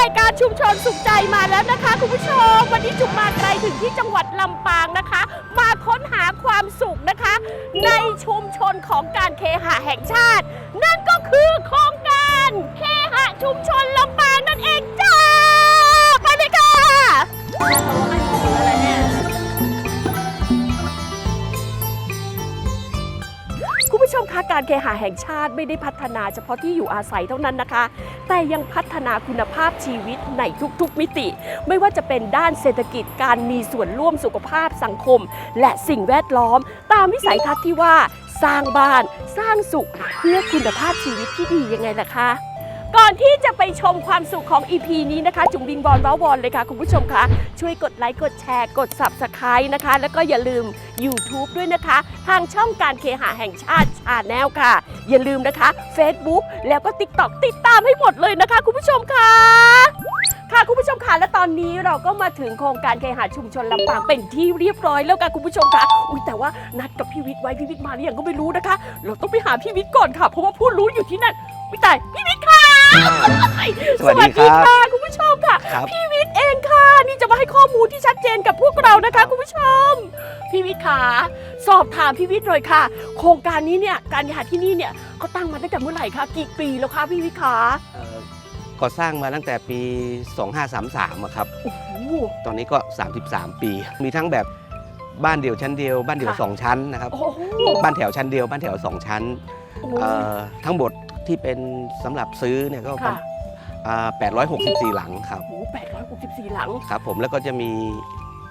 รายการชุมชนสุขใจมาแล้วนะคะ คุณผู้ชม วันนี้จุมมาไกลถึงที่จังหวัดลำปางนะคะ มาค้นหาความสุขนะคะ ในชุมชนของการเคหะแห่งชาติ นั่นก็คือโครงการเคหะชุมชนลำปางนั่นเอง คุณผู้ชมคะ การเคหะแห่งชาติไม่ได้พัฒนาเฉพาะที่อยู่อาศัยเท่านั้นนะคะ แต่ยังพัฒนาคุณภาพชีวิตในทุกๆมิติ ไม่ว่าจะเป็นด้านเศรษฐกิจการมีส่วนร่วมสุขภาพสังคม และสิ่งแวดล้อม ตามวิสัยทัศน์ที่ว่าสร้างบ้าน สร้างสุข เพื่อคุณภาพชีวิตที่ดียังไงล่ะคะ ก่อนที่จะไปชมความสุขของ EP นี้นะคะ จุ๋มบิงบอลว้าวอนเลยค่ะ คุณผู้ชมคะช่วยกดไลค์กดแชร์กด Subscribe นะคะ แล้วก็อย่าลืม YouTube ด้วยนะคะ ทางช่องการเคหะแห่งชาติชาแนลค่ะ อย่าลืมนะคะ Facebook แล้วก็ TikTok ติดตามให้หมดเลยนะคะ คุณผู้ชมค่ะค่ะคุณผู้ชมค่ะและตอนนี้เราก็มาถึงโครงการเคหะชุมชนลำปางเป็นที่เรียบร้อยแล้วค่ะคุณผู้ชมค่ะอุ้ยแต่ว่านัดกับพี่วิทย์ไว้พี่วิทย์มาหรือยังก็ไม่รู้นะคะ เราต้องไปหาพี่วิทย์ก่อนค่ะ เพราะว่าผู้รู้อยู่ที่นั่นวิตายพี่วิทย์ค่ะ สวัสดีครับค่ะคุณผู้ชมค่ะ ครับ พี่วิทย์เองค่ะ นี่จะมาให้ข้อมูลที่ชัดเจนกับพวกเรานะคะ คุณผู้ชม พี่วิทย์ค่ะสอบถามพี่วิทย์เลยค่ะ โครงการนี้เนี่ยการเคหะที่นี่เนี่ยเขาตั้งมาตั้งแต่เมื่อไหร่คะกี่ปีแล้วคะพี่วิทย์คะเอ่อก่อสร้างมาตั้งแต่ปี 2533อะครับ โอ้โห ตอนนี้ก็ 33 ปี มีทั้งแบบบ้านเดี่ยวชั้นเดียว บ้านเดี่ยวค่ะ สองชั้นนะครับ โอ้โหบ้านแถวชั้นเดียว บ้านแถวสองชั้นโอ้เอ่อทั้งหมด ที่เป็นสำหรับซื้อเนี่ยก็ค่ะ อ่า864 หลังครับ โอ้แปดร้อยหกสิบสี่หลัง ครับผมแล้วก็จะมี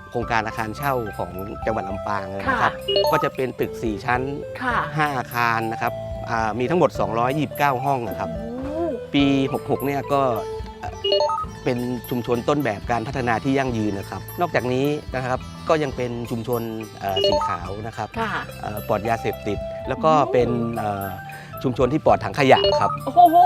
โครงการอาคารเช่าของจังหวัดลำปางนะคค่ะรับ ก็จะเป็นตึก 4 ชั้น ค่ะ5 อาคารนะครับอ่ามีทั้งหมด 229 ห้องนะครับ โอ้ปี 66 เนี่ยก็เอ่อเป็นชุมชนต้นแบบการพัฒนาที่ยั่งยืนนะครับ นอกจากนี้นะครับก็ยังเป็นชุมชนเอ่อสีขาวนะครับค่ะ เอ่อปลอดยาเสพติด แล้วก็โอ้เป็นเอ่อ ชุมชนที่ปลอดถังขยะครับ โอ้โห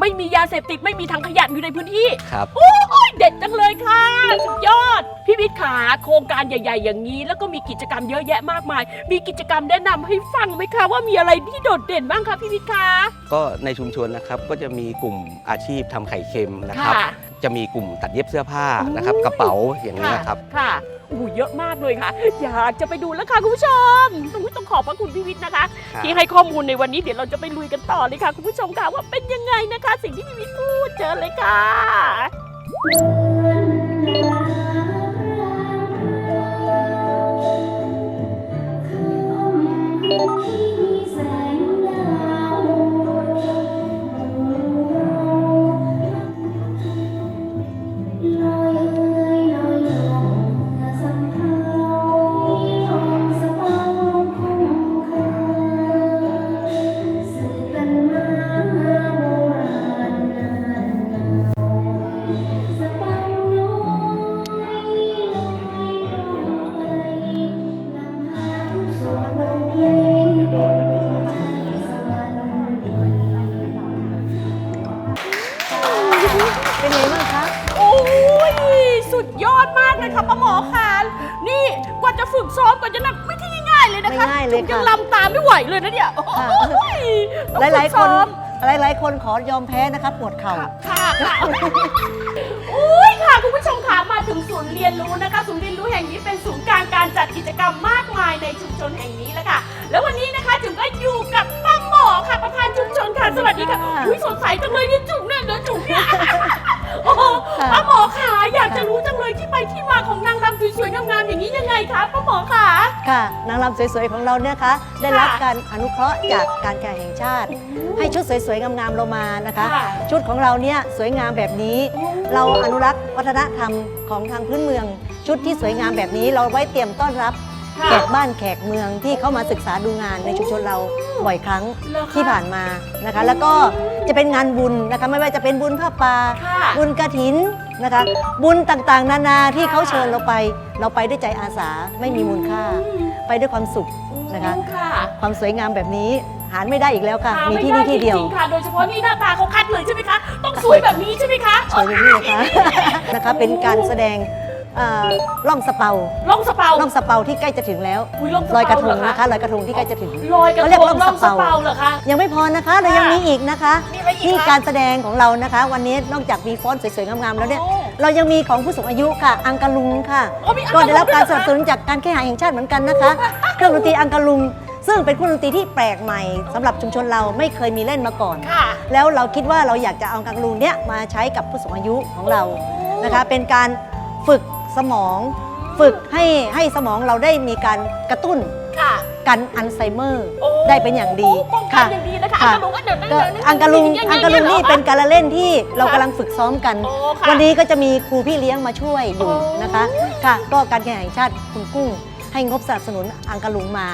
ไม่มียาเสพติดไม่มีถังขยะอยู่ในพื้นที่ ครับ โอ้ยเด็ดจังเลยค่ะ สุดยอด พี่วิทย์ขาโครงการใหญ่ ๆ อย่างนี้ แล้วก็มีกิจกรรมเยอะแยะมากมาย มีกิจกรรมแนะนำให้ฟังไหมคะ ว่ามีอะไรที่โดดเด่นบ้างคะพี่วิทย์คะก็ในชุมชนนะครับก็จะมีกลุ่มอาชีพทำไข่เค็มนะครับ ค่ะ จะมีกลุ่มตัดเย็บเสื้อผ้านะครับโอ้ยกระเป๋าอย่างนี้นะครับ ค่ะโอ้โหเยอะมากเลยค่ะ อยากจะไปดูแล้วค่ะคุณผู้ชมอุ๊ยต้องขอบพระคุณพี่วิทย์นะคะครับที่ให้ข้อมูลในวันนี้เดี๋ยวเราจะไปลุยกันต่อเลยค่ะคุณผู้ชมค่ะว่าเป็นยังไงนะคะ สิ่งที่พี่วิทย์พูดเจอเลยค่ะแส ดมากเลยค่ะป้าหมอค่ะนี่กว่าจะฝึกซ้อมกว่าจะนั่งไม่ใช่ง่ายๆเลยนะคะไม่ง่ายเลยจุ๋มยังค่ะลำตามไม่ไหวเลยนะเนี่ยโอ้ยต้องหลายฝึกๆคนซ้อมหลายๆ คนขอยอมแพ้นะคะปวดเข่า ค่ะค่ะอุ้ยค่ะคุณผู้ชมค่ะมาถึงศูนย์เรียนรู้นะคะ ศูนย์เรียนรู้ ยังไงคะป้าหมอค่ะ ค่ะ นางรำสวยๆของเราเนี่ยคะ ได้รับค่ะการอนุเคราะห์จากการแข่งแห่งชาติ ให้ชุดสวยๆงามๆเรามานะคะ ค่ะชุดของเราเนี่ยสวยงามแบบนี้ โอ้ เราอนุรักษ์วัฒนธรรมของทางพื้นเมือง ชุดที่สวยงามแบบนี้ เราไว้เตรียมต้อนรับค่ะ แขกบ้านแขกเมืองที่เข้ามาศึกษาดูงานในชุมชนเราบ่อยครั้งเหรอคะที่ผ่านมานะคะ แล้วก็จะเป็นงานบุญนะคะไม่ว่าจะเป็นบุญผ้าป่าค่ะ บุญกระถิน นะคะ บุญต่างๆ นานาที่ค่ะเขาเชิญเราไป เราไปด้วยใจอาสาไม่มีมูลค่าอืมไปด้วยความสุขนะคะ ค่ะความสวยงามแบบนี้หาไม่ได้อีกแล้วค่ะหามีไม่ที่ได้นี่ที่เดียวจริงๆค่ะโดยเฉพาะนี่หน้าตาเขาคัดเลยใช่ไหมคะ ต้องสวยแบบนี้ใช่ไหมคะ สวยแบบนี้นะคะ นะคะเป็นการแสดง เอ่อล่องสะเปาล่องสะเปาล่องสะเปาที่ใกล้จะถึงแล้วอุ๊ยล่องสะลอยกระทเปางเหนะคะลอยกระทงที่ใกล้จะถึงลอยกระเขาทเรียกงล่องล่องสะสะเปาเปา เหรอคะ ยังไม่พอนะคะเรายังมีอีกนะคะมีอะไรอีกที่คะการแสดงของเรานะคะ วันนี้นอกจากมีฟ้อนสวยๆงามๆแล้วเนี่ยโอ้เรายังมีของผู้สูงอายุค่ะ อังกะลุงค่ะอ๋อมีอังกะลุงก็ได้รับการสนับสด้วยเหรอคะนุนจากการแข่งขันแห่งชาติเหมือนกันนะคะ เครื่องดนตรีอังกะลุง ซึ่งเป็นเครื่องดนตรีที่แปลกใหม่สำหรับชุมชนเราไม่เคยมีเล่นมาก่อน ค่ะ แล้วเราคิดว่าเราอยากจะเอาอังกะลุงเนี้ยมาใช้กับผู้สูงอายุของเรานะคะ เป็นการฝึก สมอง ฝึกให้ให้สมองเราได้มีการกระตุ้นค่ะกันอัลไซเมอร์โอ้ได้เป็นอย่างดีโป้องกันอย่างดีนะคะอังกะลุงอันเดี๋ยวนั่นก็เดี๋ยวนั่นอังกะลุงย่าอังเยกะลุงนี่หรอคะเป็นการละเล่นที่เรากำลังฝึกซ้อมกัน โอ้ค่ะวันนี้ก็จะมีครูพี่เลี้ยงมาช่วยอยู่โอ้นะคะ ค่ะ ก็การแข่งขันแห่งชาติคุณกุ้ง ให้งบสนับสนุนอังกะลุงมา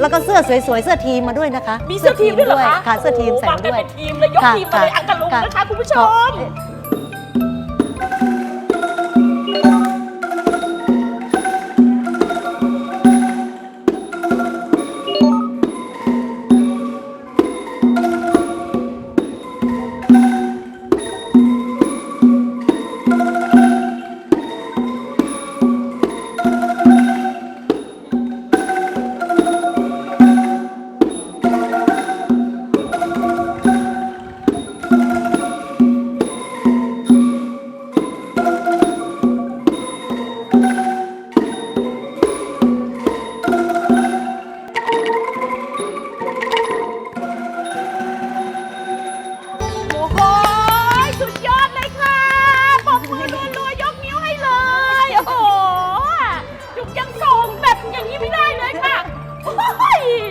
แล้วก็เสื้อสวยๆเสื้อทีมมาด้วยนะคะมีเสื้อทีมด้วยเหรอคะค่ะเสื้อทีมใส่โอ้มาด้วยมากันเป็นทีมเลยยกค่ะทีมมาเลยค่ะอังกะลุงค่ะนะคะคุณผู้ชก็ม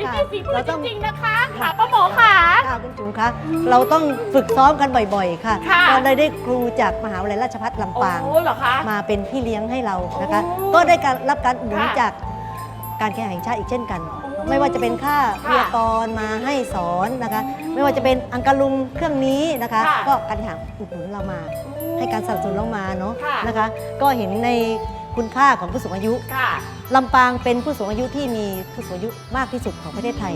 ค่ะนี่ฝีมือเราจต้อง ริงๆนะคะค่ะป้าหมอค่ะ ค่ะคุณจุ๋มคะเราต้องฝึกซ้อมกันบ่อยๆ ค่ะค่ะ เราเลยได้ครูจากมหาวิทยาลัยราชภัฏลำปาง โอ้เหรอคะ มาเป็นพี่เลี้ยงให้เรานะคะ โอ้ก็ได้การรับการอุดหนุนค่ะจากการแข่งขันแห่งชาติอีกเช่นกันโอ้ไม่ว่าจะเป็นค่าค่ะวิทยากรมาให้สอนนะคะ ไม่ว่าจะเป็นอังกะลุงเครื่องนี้นะคะ ค่ะก็การแข่งขันอุดหนุนเรามา ให้การสนับสนุนเรามาเนาะค่ะ นะคะ ก็เห็นใน คุณค่าของผู้สูงอายุค่ะลำปางเป็นผู้สูงอายุที่มีผู้สูงอายุมากที่สุดของประเทศไทย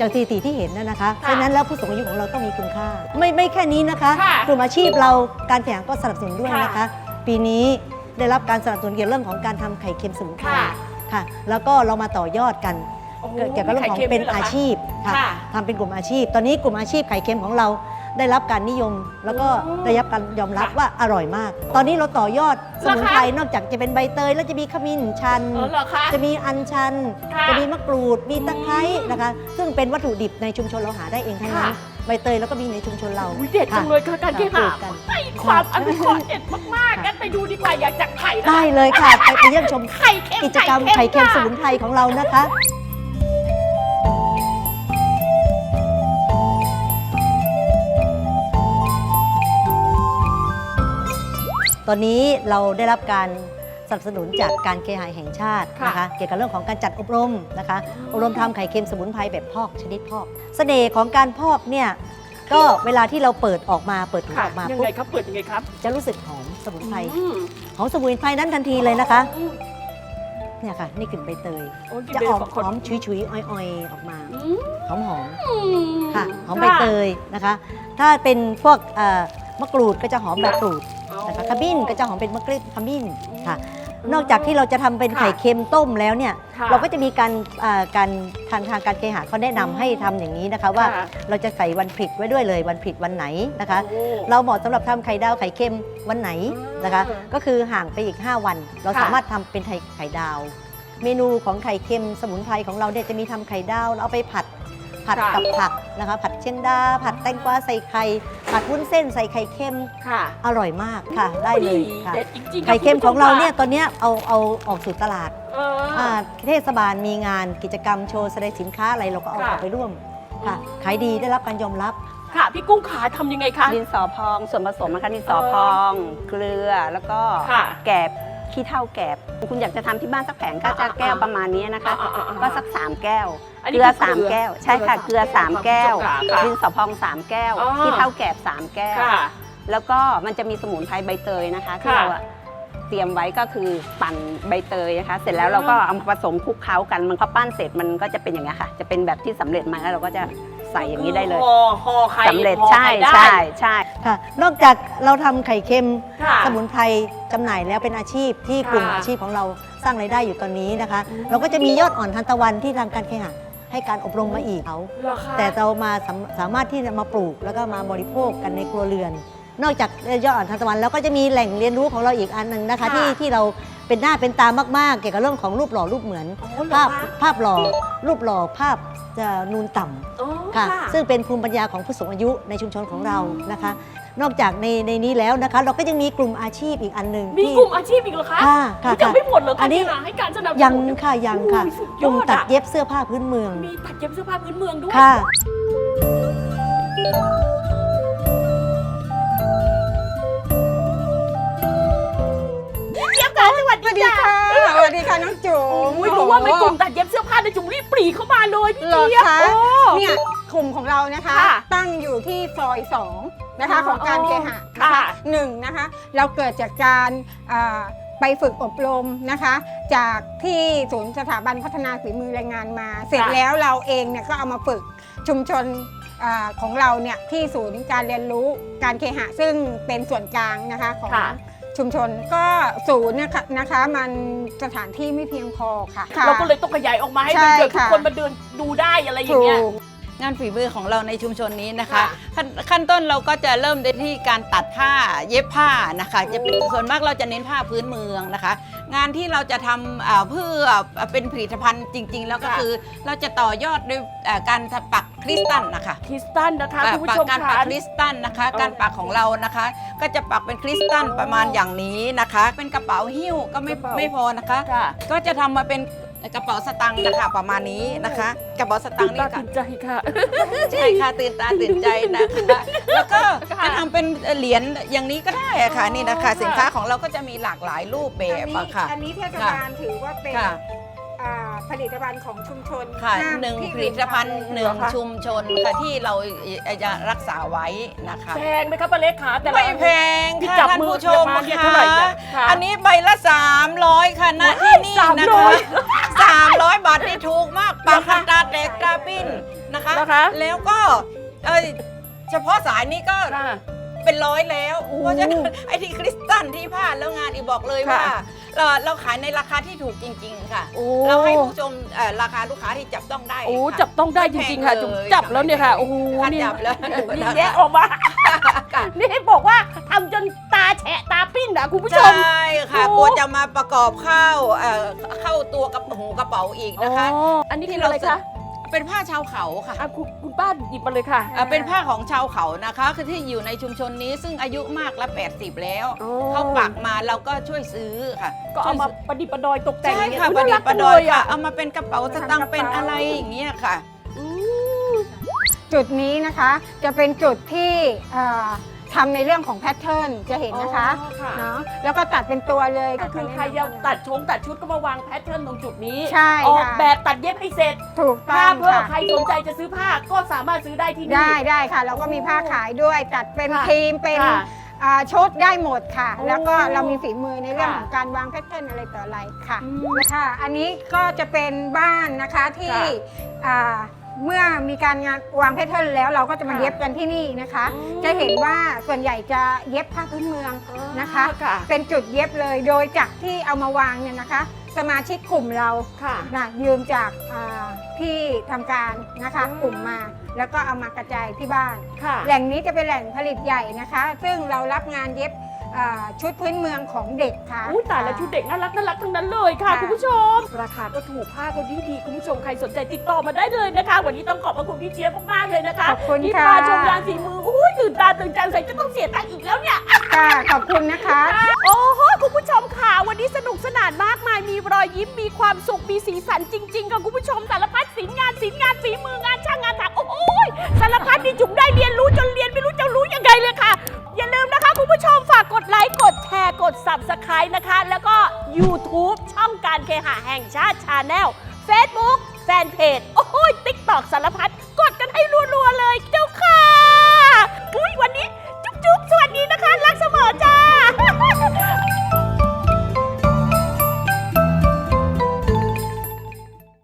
จากสถิติที่เห็นนะนะคะเพราะฉะนั้นแล้วผู้สูงอายุของเราต้องมีคุณค่า ไม่ไม่แค่นี้นะคะค่ะกลุ่มอาชีพเราการแข่งขันก็สนับสนุนด้วยนะคะ ค่ะปีนี้ได้รับการสนับสนุนเกี่ยวกับเรื่องของการทำไข่เค็มสมุนไพรค่ะค่ะ แล้วก็เรามาต่อยอดกันโอ้โหเกี่ยวกับเรื่องของไข่ค็มเป็นด้วยหรอาคะชีพค่ะค่ะ ทำเป็นกลุ่มอาชีพ ตอนนี้กลุ่มอาชีพไข่เค็มของเรา ได้รับการนิยม แล้วก็โอ้ได้รับการยอมรับค่ะว่าอร่อยมาก ตอนนี้เราต่อยอดสมุนไพรเหรอคะนอกจากจะเป็นใบเตย แล้วจะมีขมิ้นชันเออเหรอคะจะมีอัญชัน ค่ะจะมีมะกรูด มีตะไคร้อืมนะคะ ซึ่งเป็นวัตถุดิบในชุมชนเราหาได้เองทั้งนั้นค่ะ ใบเตยแล้วก็มีในชุมชนเราอุ๊ยเด็ดจังเลยค่ะการแข่งขัปลูนกกันให้ความอนุเคราะห์เด็ดมากๆงั้นไปดูดีกว่าอยากจากไข่นะได้เลยค่ะ ไปไปเยี่ยมชมไข่เค็มกิจกรรมไข่เค็มสค่ะมุนไพรของเรานะคะ ตอนนี้เราได้รับการสนับสนุนจากการเคหะแห่งชาตินะคะค่ะเกี่ยวกับเรื่องของการจัดอบรมนะคะ อบรมทำไข่เค็มสมุนไพรแบบพอกชนิดพอก เสน่ห์ของการพอกเนี่ยก็เวลาที่เราเปิดออกมาเปิดถุงค่ะออกมายังปุ๊ไงบครับเปิดยังไงครับจะรู้สึกหอมสมุนไพรอืมหอมสมุนไพรนั้นทันทีเลยนะคะเนี่ยค่ะนี่กลิ่นใบเตย โอ้ยจะออกกินหไปอมฉุยๆอ่อยๆ ออกมาอืมหอมหอมอืมๆค่ะหอมใบเตยนะคะ ถ้าเป็นพวกเอ่อมะกรูดก็จะหอมแบบกรูดนะ คะขมิ้นก็จะหอมเป็นมะกรูดขมิ้นค่ะ นอกจากที่เราจะทำเป็นไข่เค็มต้มแล้วเนี่ย ค่ะเราก็จะมีการเอ่อการทางทางการเคหะเขาแนะนำให้ทำอย่างนี้นะคะ ว่าค่ะ เราจะใส่วันผิดไว้ด้วยเลยวันผิดวันไหนนะคะ โอ้ เราเหมาะสำหรับทำไข่ดาวไข่เค็มวันไหนนะคะอ่าก็คือห่างไปอีก 5 วัน เราค่ะ สามารถทำเป็นไข่ไข่ดาว เมนูของไข่เค็มสมุนไพรของเราเนี่ยจะมีทำไข่ดาวเราเอาไปผัด ผัดค่ะ กับผักนะคะ ผัดเชียงดา ผัดแตงกวาใส่ไข่ ผัดวุ้นเส้นใส่ไข่เค็ม ค่ะอร่อยมากค่ะ ได้เลยค่ะ เด็ดจริงๆไข่เค็มณของเราเนี่ยผู้ชตอนเนี้ยเอาเอาออกสู่ตลาดเออออ่าเทศบาลมีงานกิจกรรมโชว์แสดงสินค้าอะไรเราก็เอาค่ะ ออกไปร่วมค่ะ ขายดีได้รับการยอมรับ ค่ะ พี่กุ้งขาทำยังไงคะ ดินสอพองส่วนผสมนะคะดินสอพอง เกลือแล้วก็ค่ะแกบขี้เถ้าแกบคุณอยากจะทำที่บ้านสักแผงก็จะอ่าๆๆแก้วประมาณนี้นะคะ อ่าๆๆ ก็สัก3แก้ว อันนี้เกลือคือสามเกลือแก้ว ใช่ค่ะเกเกลืลืออสาม3แก้วค่ะค่ะ ดินสอพอง3แก้วอ๋อขี้เถ้าแกบ3แก้ว ค่ะ แล้วก็มันจะมีสมุนไพรใบเตยนะคะที่ค่ะเราอะเตรียมไว้ก็คือปั่นใบเตยนะคะ เสร็จแล้วเราก็เอามาผสมคลุกเคล้ากันมันก็ปั้นเสร็จมันก็จะเป็นอย่างนี้ยค่ะ จะเป็นแบบที่สำเร็จมาแล้วเราก็จะใส่อย่างนี้ได้เลยห่อห่อไข่สำเร็จห่อใช่ไข่ได้ใช่ใช่ ค่ะ นอกจากเราทำไข่เค็ม ค่ะ สมุนไพรจำหน่ายแล้วเป็นอาชีพที่กลุ่มค่ะอาชีพของเราสร้างรายได้อยู่ตอนนี้นะคะ อืม เราก็จะมียอดอ่อนทันตะวันที่ทางการเคหะ ให้การอบรมมาอีกเขาเหรอคะแต่เรามาสามสามารถที่จะมาปลูกแล้วก็มาบริโภคกันในครัวเรือน นอกจากยอดอ่อนทันตะวันแล้วก็จะมีแหล่งเรียนรู้ของเราอีกอันหนึ่งนะคะ ที่ที่เราเป็นหน้าเป็นตามากๆ เกี่ยวกับเรื่องของรูปหล่อรูปเหมือนอ๋อเหรอภาพคะภาพหล่อรูปหล่อภาพจะนูนต่ำอ๋อค่ะ ซึ่งเป็นภูมิปัญญาของผู้สูงอายุในชุมชนของเรานะคะ นอกจากในในนี้แล้วนะคะ เราก็ยังมีกลุ่มอาชีพอีกอันหนึ่งมีที่ กลุ่มอาชีพอีกเหรอคะค่ะค่ะยังค่ะไม่หมดเหรออัคะนนี้ ที่ให้การสนับสนุนยังค่ะยังค่ะ โอ้ยสุดกลุ่มยอดตัดอะเย็บเสื้อผ้าพื้นเมืองมีตัดเย็บเสื้อผ้าพื้นเมืองด้วย ค่ะเจี๊ยบค่ะสวัสดีค่ะ สวัสดีค่ะน้องจุ๋มโอ้ยรู้ว่าเป็นกลุ่มตัดเย็บเสื้อผ้าในจุ๋มรีบปรีเข้ามาเลยพี่เหรอเจี๊ยบคะโอ้ เนี่ยกลุ่มของเรานะคะ ค่ะ ตั้งอยู่ที่ซอย2 นะคะอ๋อของการเคหะนะค่ะ คะหนึ่งนะคะเราเกิดจากการอ่าไปฝึกอบรมนะคะ จากที่ศูนย์สถาบันพัฒนาฝีมือแรงงานมา เสร็จแล้วเราเองเนี่ยก็เอามาฝึกชุมชนอาของเราเนี่ยที่ศูนย์การเรียนรู้การเคหะซึ่งเป็นส่วนกลางนะคะของ ค่ะ ชุมชนก็ศูนย์เนยคะนะคะมันสถานที่ไม่เพียงพอค่ะ เราก็เลยต้องขยายออกมาให้ใช่เด็กๆทุกค่ะ คนมาเดินดูได้อะไรอย่างถูเงี้ย ก งานฝีมือของเราในชุมชนนี้นะคะ ค่ะขั้นขั้นต้นเราก็จะเริ่มได้ที่การตัดผ้าเย็บผ้านะคะ จะเป็นส่วนมากเราจะเน้นผ้าพื้นเมืองนะคะ งานที่เราจะทำอ่าเพื่อเป็นผลิตภัณฑ์จริง ๆ แล้วก็ค่ะ คือเราจะต่อยอดด้วยอ่าการปักคริสตัลนะคะ คริสตันนะคะอ่าคุณปัผู้ชมการค่ะปักคริสตัลนะคะ เอา การปักของเรานะคะ ก็จะปักเป็นคริสตัลประมาณอย่างนี้นะคะ เป็นกระเป๋าหิ้วก็ไม่กระเป๋าไม่พอนะคะ ค่ะ ก็จะทำมาเป็น กระเป๋าสตังค์นะคะประมาณนี้นะคะ กระเป๋าสตัตื่งนค์ตานี่ค่ะ ตื่นใจค่ะ ใช่ค่ะตื่นตาตื่นใจนะคะ แล้วก็ค่ะจะทำเป็นเหรียญอย่างนี้ก็ได้อะค่ะอ๋อนี่นะคะค่ะสินค้าของเราก็จะมีหลากหลายรูปแบบอะค่ะ อันนี้เทศบาลถือว่าเป็น ค่ะ อ่าผลิตภัณฑ์ของชุมชนค่ะห้ามหนึ่งที่ผลิตภัณฑ์อื่หนึ่งค่ะชุมชนค่ะที่เราจะรักษาไว้นะคะ แพงไหมคะป้าเล็กคะแต่ละไม่แพงที่ค่ะจับท่านมือผู้ชมมาเนี่ยค่ะเท่าไหร่เนี่ยค่ะ อันนี้ใบละ 300 ค่ะณที่นี่นะสามร้คะอย300 บาทนี่ถูกมากปากกาตาเด็กตาปิ้นนะคะ นะคะ แล้วก็เอ่อเฉพาะสายนี้ก็ ค่ะ เป็นร้อยแล้วโอ้เพราะฉะนั้นไอ้ที่คริสตัลที่พลาดแล้วงานอีบอกเลยค่ะว่า เราเราขายในราคาที่ถูกจริง ๆ ค่ะ โอ้เราให้ผู้ชมเอ่อราคาลูกค้าที่จับต้องได้โอ้ค่ะจับต้องได้จริง ๆ ค่ะไม่แพงจุ๊บเลยจับแล้วเนี่ยค่ะโอ้โหค่ะนี่จับแล้วนี่แยกออกมานี่บอกว่าทำจนตาแฉะตาปิ้นนะคุณผู้ชม ใช่ค่ะโอ้ กลัวจะมาประกอบเข้าเอ่อเข้าตัวกับหูกระเป๋าอีกนะคะ อ๋ออันนี้คืออะไรคะ เป็นผ้าชาวเขาค่ะอะคุณคุณป้าหยิบมาเลยค่ะเอ่อเป็นผ้าของชาวเขานะคะคือที่อยู่ในชุมชนนี้ซึ่งอายุมากละ 80 แล้วอ๋อเขาปักมาเราก็ช่วยซื้อค่ะก็เอามาประดิษฐ์ประดอยตกแต่งใช่อย่างเงี้ยค่ะอุ๊ประดิน่าษรัฐ์กประดอยจังเลค่ะอะเอามาเป็นกระเป๋าสตางค์เป็นอะไรอย่างเงี้ยค่ะอืมจุดนี้นะคะจะเป็นจุดที่เอ่อ ทำในเรื่องของแพทเทิร์นจะเห็นนะคะอ๋อค่ะ เนาะแล้วก็ตัดเป็นตัวเลยก็คือใครจะตัดชงตัดชุดก็มาวางแพทเทิร์นตรงจุดนี้ ใช่ออกค่ะแบบตัดเย็บให้เสร็จ ถูกต้ถ้าองเพื่อค่ะใครสนใจจะซื้อผ้าก็สามารถซื้อได้ที่นี่ ได้ได้ค่ะ เราก็มีผ้าขายด้วยตัดเป็นค่ะครีมเป็นค่ะอ่าชุดได้หมดค่ะ โอ้แล้วก็เรามีฝีมือในเรื่องค่ะของการวางแพทเทิร์นอะไรต่ออะไรค่ะอืมค่ะ อันนี้ก็จะเป็นบ้านนะคะที่ค่ะ อ่า เมื่อมีการงานวางแพทเทิร์นแล้วเราก็จะมาค่ะเย็บกันที่นี่นะคะ อืมจะเห็นว่าส่วนใหญ่จะเย็บผ้าพื้นเมืองนะคะ ค่ะ เป็นจุดเย็บเลยโดยจากที่เอามาวางเนี่ยนะคะ สมาชิกกลุ่มเรา ค่ะ นะยืมจากอ่าที่ทำการนะคะอืม กลุ่มมา แล้วก็เอามากระจายที่บ้าน ค่ะ แหล่งนี้จะเป็นแหล่งผลิตใหญ่นะคะ ซึ่งเรารับงานเย็บ อ่าชุดพื้นเมืองของเด็กค่ะอุ้ยแต่ละชุดเด็กน่ารักน่ารักทั้งนั้นเลยค่ะค่ะ คุณผู้ชม ราคาก็ถูกผ้าก็ดีดีคุณผู้ชมใครสนใจติดต่อมาได้เลยนะคะ วันนี้ต้องขอบพระคุณพี่เจี๊ยบมากๆเลยนะคะขอบคุณที่ค่ะพาชมงานฝีมืออุ้ยตื่นตาตื่นใจใส่จะต้องเสียตังค์อีกแล้วเนี่ย ค่ะขอบคุณนะคะ โอ้โห คุณผู้ชมค่ะ วันนี้สนุกสนานมากมาย มีรอยยิ้ม มีความสุข มีสีสันจริงๆค่ะคุณผู้ชมสารพัดสินงานศิลป์งานฝีมืองานช่าง นะคะ แล้วก็ YouTube ช่องการเคหะแห่งชาติชาแนล Facebook แฟนเพจ